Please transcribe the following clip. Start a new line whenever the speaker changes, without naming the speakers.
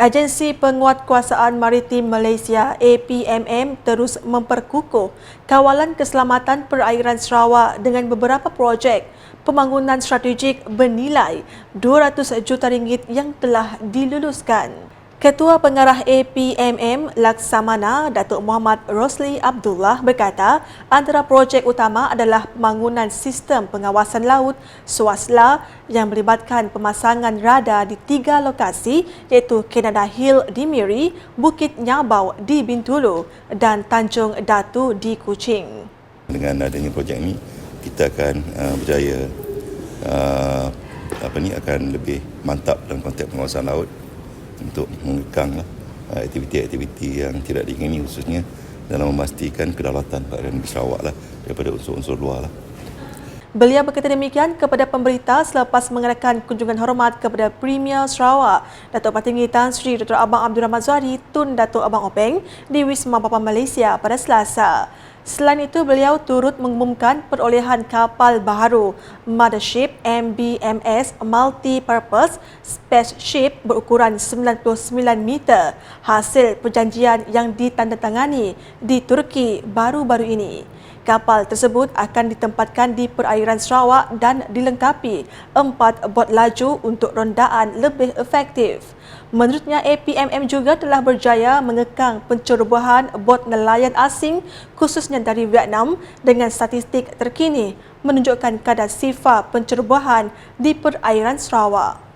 Agensi Penguatkuasaan Maritim Malaysia APMM terus memperkukuh kawalan keselamatan perairan Sarawak dengan beberapa projek pembangunan strategik bernilai 200 juta ringgit yang telah diluluskan. Ketua Pengarah APMM Laksamana Datuk Muhammad Rosli Abdullah berkata antara projek utama adalah pembangunan sistem pengawasan laut swasla yang melibatkan pemasangan radar di tiga lokasi iaitu Canada Hill di Miri, Bukit Nyabau di Bintulu dan Tanjung Datu di Kuching.
Dengan adanya projek ini kita akan uh, berjaya uh, apa ni akan lebih mantap dalam konteks pengawasan laut untuk mengekang lah, uh, aktiviti-aktiviti yang tidak diingini khususnya dalam memastikan kedaulatan perairan negeri Sarawak lah daripada unsur-unsur luar lah.
Beliau berkata demikian kepada pemberita selepas mengadakan kunjungan hormat kepada Premier Sarawak, Datuk Patinggi Tan Sri Dr. Abang Abdul Rahman Zuhari Tun Datuk Abang Openg di Wisma Bapa Malaysia pada Selasa. Selain itu, beliau turut mengumumkan perolehan kapal baharu Mothership MBMS Multi-Purpose Spaceship berukuran 99 meter hasil perjanjian yang ditandatangani di Turki baru-baru ini. Kapal tersebut akan ditempatkan di perairan Sarawak dan dilengkapi empat bot laju untuk rondaan lebih efektif. Menurutnya, APMM juga telah berjaya mengekang pencerobohan bot nelayan asing khususnya dari Vietnam dengan statistik terkini menunjukkan kadar sifar pencerobohan di perairan Sarawak.